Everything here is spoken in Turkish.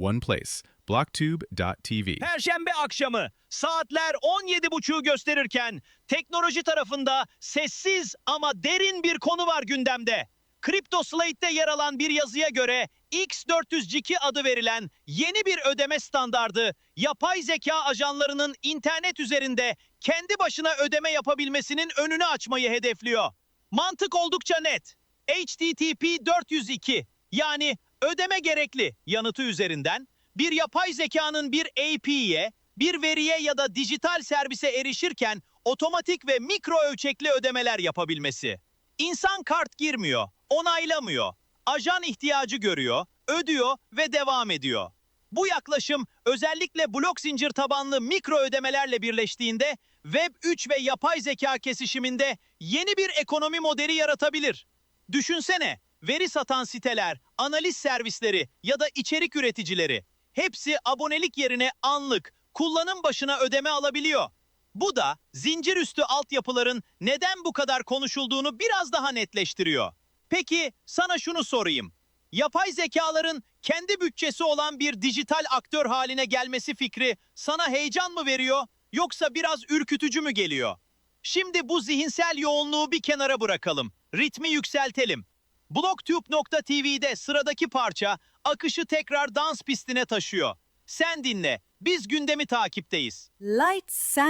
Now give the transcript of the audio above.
one place. blocktube.tv. Perşembe akşamı saatler 17.30'u gösterirken teknoloji tarafında sessiz ama derin bir konu var gündemde. Crypto Slate'de yer alan bir yazıya göre X402 adı verilen yeni bir ödeme standardı yapay zeka ajanlarının internet üzerinde kendi başına ödeme yapabilmesinin önünü açmayı hedefliyor. Mantık oldukça net. HTTP 402 yani ödeme gerekli yanıtı üzerinden bir yapay zekanın bir API'ye, bir veriye ya da dijital servise erişirken otomatik ve mikro ölçekli ödemeler yapabilmesi. İnsan kart girmiyor, onaylamıyor, ajan ihtiyacı görüyor, ödüyor ve devam ediyor. Bu yaklaşım özellikle blok zincir tabanlı mikro ödemelerle birleştiğinde Web 3 ve yapay zeka kesişiminde yeni bir ekonomi modeli yaratabilir. Düşünsene, veri satan siteler, analiz servisleri ya da içerik üreticileri hepsi abonelik yerine anlık, kullanım başına ödeme alabiliyor. Bu da zincir üstü altyapıların neden bu kadar konuşulduğunu biraz daha netleştiriyor. Peki sana şunu sorayım. Yapay zekaların kendi bütçesi olan bir dijital aktör haline gelmesi fikri sana heyecan mı veriyor yoksa biraz ürkütücü mü geliyor? Şimdi bu zihinsel yoğunluğu bir kenara bırakalım. Ritmi yükseltelim. Blocktube.tv'de sıradaki parça akışı tekrar dans pistine taşıyor. Sen dinle. Biz gündemi takipteyiz. Lights, sound.